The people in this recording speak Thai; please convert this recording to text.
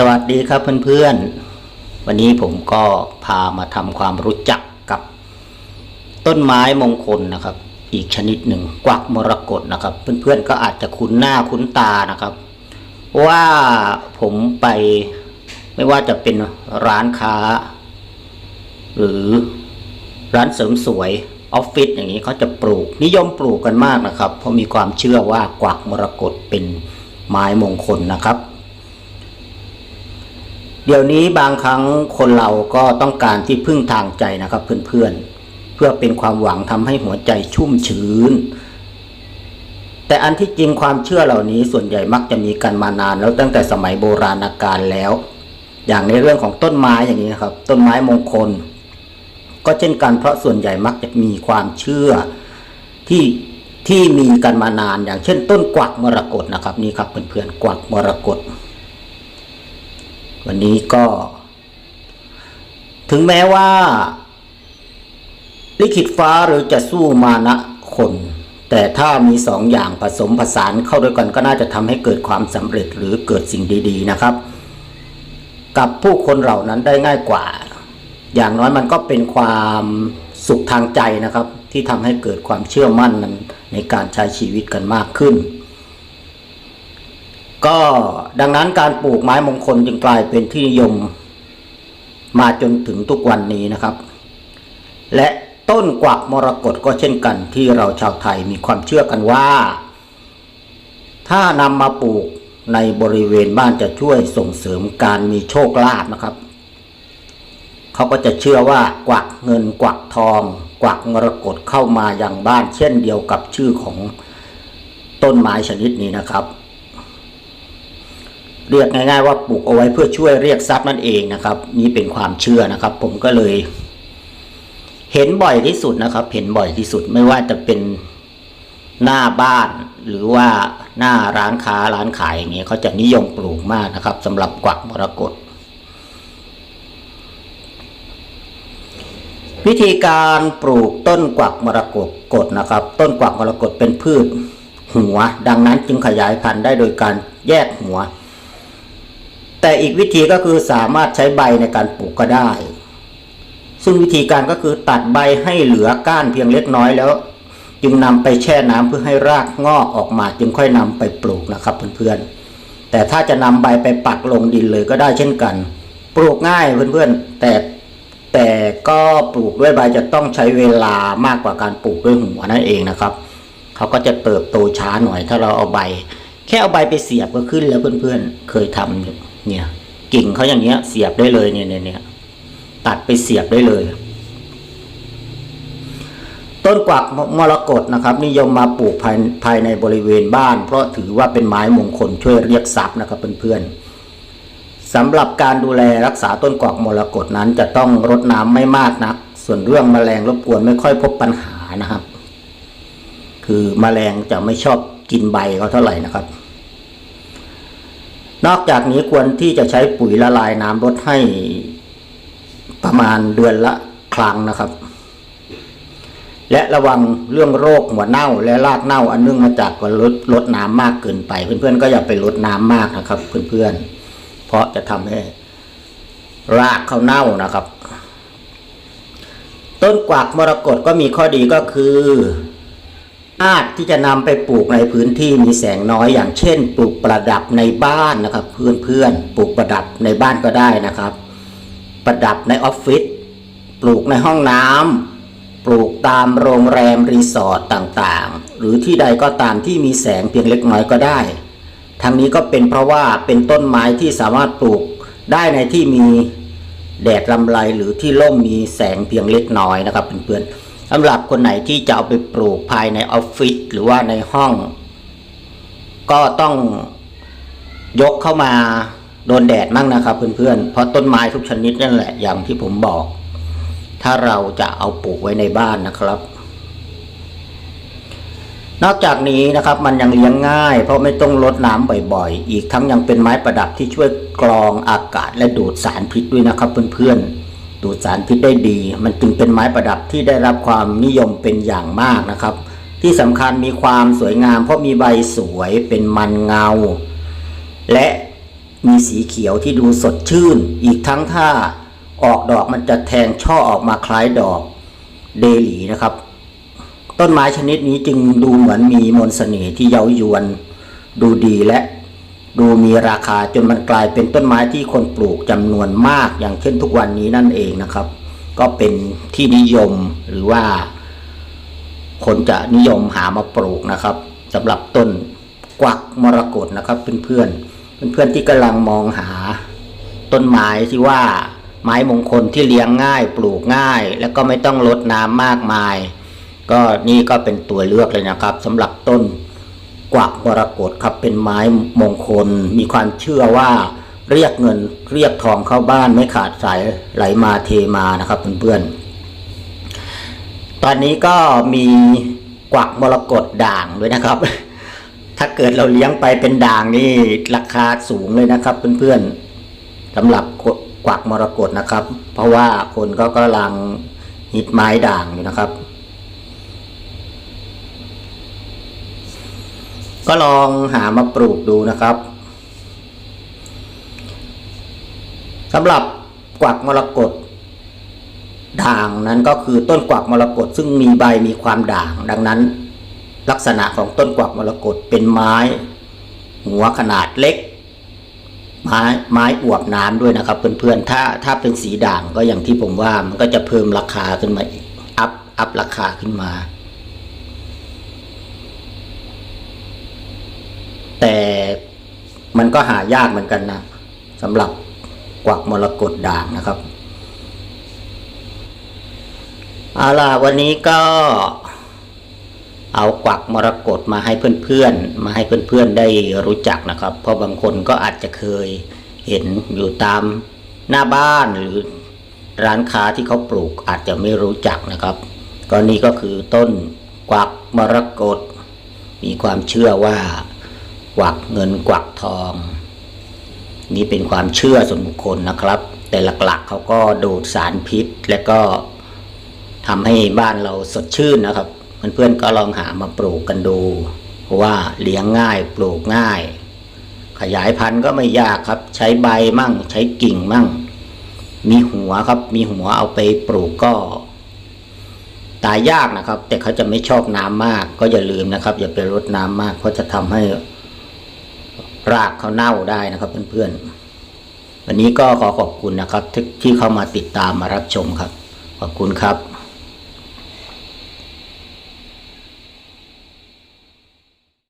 สวัสดีครับเพื่อนๆ วันนี้ผมก็พามาทำความรู้จักกับต้นไม้มงคลนะครับ อีกชนิดหนึ่งกวักมรกตนะครับ เพื่อนๆก็อาจจะคุ้นหน้าคุ้นตานะครับ ว่าผมไปไม่ว่าจะเป็นร้านค้า หรือร้านเสริมสวยออฟฟิศอย่างนี้เขาจะปลูกนิยมปลูกกันมากนะครับ เพราะมีความเชื่อว่ากวักมรกตเป็นไม้มงคลนะครับ เดี๋ยวนี้บางครั้งคนเราก็ต้องการที่พึ่งทางใจนะครับเพื่อนๆ เพื่อเป็นความหวังทำให้หัวใจชุ่มชื้น แต่อันที่จริงความเชื่อเหล่านี้ส่วนใหญ่มักจะมีกันมานานแล้วตั้งแต่สมัยโบราณกาลแล้ว อย่างในเรื่องของต้นไม้อย่างนี้นะครับ ต้นไม้มงคล ก็เช่นกันเพราะส่วนใหญ่มักจะมีความเชื่อที่ที่มีกันมานานอย่างเช่นต้นกวักมรกตนะครับนี่ครับเพื่อนๆกวักมรกต วันนี้ก็ ถึงแม้ว่า ลิขิตฟ้าหรือจะสู้มานะคน แต่ถ้ามีสองอย่างผสมผสานเข้าด้วยกันก็น่าจะทำให้เกิดความสำเร็จหรือเกิดสิ่งดี ๆ นะครับ กับผู้คนเหล่านั้นได้ง่ายกว่า อย่างน้อยมันก็เป็นความสุขทางใจนะครับ ที่ทำให้เกิดความเชื่อมั่นในการใช้ชีวิตกันมากขึ้น ก็ดังนั้นการปลูกไม้มงคลจึงกลายเป็นที่นิยม มาจนถึงทุกวันนี้นะครับ และต้นกวักมรกตก็เช่นกันที่เราชาวไทยมีความเชื่อกันว่า ถ้านำมาปลูกในบริเวณบ้านจะช่วยส่งเสริมการมีโชคลาภนะครับ เขาก็จะเชื่อว่ากวักเงินกวักทอง กวักมรกตเข้ามาอย่างบ้านเช่นเดียวกับชื่อของต้นไม้ชนิดนี้นะครับ เรียกง่าย ๆ ว่าปลูกเอาไว้เพื่อช่วยเรียกทรัพย์นั่นเองนะครับ นี่เป็นความเชื่อนะครับ ผมก็เลย เห็นบ่อยที่สุดนะครับ เห็นบ่อยที่สุดไม่ว่าจะเป็นหน้าบ้านหรือว่าหน้าร้านค้าร้านขายอย่างเงี้ยเขาจะนิยมปลูกมากนะครับสำหรับกวักมรกตวิธีการปลูกต้นกวักมรกตกดนะครับ ต้นกวักมรกตเป็นพืชหัว ดังนั้นจึงขยายพันธุ์ได้โดยการแยกหัว แต่อีกวิธีก็คือสามารถใช้ใบในการปลูกก็ได้ ซึ่งวิธีการก็คือตัดใบให้เหลือก้านเพียงเล็กน้อยแล้ว จึงนำไปแช่น้ำเพื่อให้รากงอกออกมาจึงค่อยนำไปปลูกนะครับเพื่อนๆ แต่ถ้าจะนำใบไปปักลงดินเลยก็ได้เช่นกัน ปลูกง่ายเพื่อนๆ แต่แต่ก็ปลูกด้วยใบจะต้องใช้เวลามากกว่าการปลูกด้วยหัวนั่นเองนะครับ เขาก็จะเติบโตช้าหน่อยถ้าเราเอาใบ แค่เอาใบไปเสียบก็ขึ้นแล้วเพื่อนๆ เคยทำอยู่เนี่ย กิ่งเขาอย่างเงี้ย เสียบได้เลยเนี่ยเนี่ยเนี่ยตัดไปเสียบได้เลย ต้นกวักมรกตนะครับ นิยมมาปลูกภายภายในบริเวณบ้าน เพราะถือว่าเป็นไม้มงคลช่วยเรียกทรัพย์นะครับเพื่อนๆสำหรับการดูแลรักษาต้นกวักมรกตนั้น จะต้องรดน้ำไม่มากนัก ส่วนเรื่องแมลงรบกวนไม่ค่อยพบปัญหานะครับ คือแมลงจะไม่ชอบ กินใบเขาเท่าไหร่นะครับ นอกจากนี้ควรที่จะใช้ปุ๋ยละลายน้ำลดให้ประมาณเดือนละครั้งนะครับ และระวังเรื่องโรคหัวเน่าและรากเน่าอันเนื่องมาจากการลดลดน้ำมากเกินไป เพื่อนๆก็อย่าไปลดน้ำมากนะครับ เพื่อนๆ เพราะจะทำให้รากเขาเน่านะครับ ต้นกวักมรกตก็มีข้อดีก็คือ อาจที่จะนำไปปลูกในพื้นที่มีแสงน้อยอย่างเช่น ปลูกประดับในบ้านนะครับ เพื่อนๆปลูกประดับในบ้านก็ได้นะครับ ประดับในออฟฟิศปลูกในห้องน้ำปลูกตามโรงแรมรีสอร์ทต่างๆ หรือที่ใดก็ตามที่มีแสงเพียงเล็กน้อยก็ได้ทั้งนี้ก็เป็นเพราะว่าเป็นต้นไม้ที่สามารถปลูกได้ในที่มีแดดลำไรหรือที่ร่มมีแสงเพียงเล็กน้อยนะครับเพื่อนๆ สำหรับคนไหนที่จะเอาไปปลูกภายในออฟฟิศหรือว่าในห้อง ก็ต้องยกเข้ามาโดนแดดมั่งนะครับเพื่อนๆเพราะต้นไม้ทุกชนิดนั่นแหละอย่างที่ผมบอก ถ้าเราจะเอาปลูกไว้ในบ้านนะครับ นอกจากนี้นะครับมันยังเลี้ยงง่าย เพราะไม่ต้องรดน้ำบ่อยๆ อีกทั้งยังเป็นไม้ประดับที่ช่วยกรองอากาศและดูดสารพิษด้วยนะครับเพื่อนๆ ดูดสารพิษได้ดี มันจึงเป็นไม้ประดับที่ได้รับความนิยมเป็นอย่างมากนะครับ ที่สำคัญมีความสวยงาม เพราะมีใบสวยเป็นมันเงา และมีสีเขียวที่ดูสดชื่น อีกทั้งถ้าออกดอกมันจะแทงช่อออกมาคล้ายดอกเดลีนะครับ ต้นไม้ชนิดนี้จึงดูเหมือนมีมนต์เสน่ห์ที่เย้ายวน ดูดีและ ดูมีราคาจนมันกลายเป็นต้นไม้ที่คนปลูกจำนวนมาก อย่างเช่นทุกวันนี้นั่นเองนะครับ ก็เป็นที่นิยมหรือว่า คนจะนิยมหามาปลูกนะครับสำหรับต้นกวักมรกตนะครับเพื่อนๆเพื่อนๆที่กำลังมองหา ต้นไม้ที่ว่าไม้มงคลที่เลี้ยงง่ายปลูกง่าย แล้วก็ไม่ต้องรดน้ำมากมาย ก็นี่ก็เป็นตัวเลือกเลยนะครับสำหรับต้น กวักมรกตครับเป็นไม้มงคล มีความเชื่อว่าเรียกเงินเรียกทองเข้าบ้านไม่ขาดสายไหลมาเทมานะครับเพื่อนๆตอนนี้ก็มีกวักมรกตด่างด้วยนะครับ ถ้าเกิดเราเลี้ยงไปเป็นด่างนี่ราคาสูงเลยนะครับเพื่อนๆสำหรับกวักมรกตนะครับ เพราะว่าคนก็กำลังฮิตไม้ด่างอยู่นะครับ ก็ลองหามาปลูกดูนะครับสำหรับกวักมรกตด่างนั้นก็คือต้นกวักมรกตซึ่งมีใบมีความด่าง ดังนั้น ลักษณะของต้นกวักมรกตเป็นไม้ หัวขนาดเล็ก ไม้ไม้อวบน้ำด้วยนะครับเพื่อนๆถ้าถ้าเป็นสีด่างก็อย่างที่ผมว่ามันก็จะเพิ่มราคาขึ้นมาอีกอัพอัพราคาขึ้นมา แต่มันก็หายากเหมือนกันนะสำหรับกวักมรกตด่างนะครับเอาล่ะวันนี้ก็เอากวักมรกตมาให้เพื่อนๆ มาให้เพื่อนๆได้รู้จักนะครับ เพราะบางคนก็อาจจะเคยเห็นอยู่ตามหน้าบ้านหรือร้านค้าที่เขาปลูกอาจจะไม่รู้จักนะครับก็นี่ก็คือต้นกวักมรกตมีความเชื่อว่า กวักเงินกวักทอง นี่เป็นความเชื่อส่วนบุคคลนะครับ แต่หลักๆเขาก็ดูดสารพิษ และก็ทำให้บ้านเราสดชื่นนะครับ เพื่อนๆก็ลองหามาปลูกกันดูเพราะว่าเลี้ยงง่ายปลูกง่าย ขยายพันธุ์ก็ไม่ยากครับ ใช้ใบมั่ง ใช้กิ่งมั่ง มีหัวครับ มีหัวเอาไปปลูกก็ตายยากนะครับ แต่เขาจะไม่ชอบน้ำมาก ก็อย่าลืมนะครับ อย่าไปรดน้ำมากเพราะจะทำให้ รากเขาเน่าได้นะครับเพื่อนๆ วันนี้ก็ขอขอบคุณนะครับที่เข้ามาติดตามมารับชมครับ ขอบคุณครับ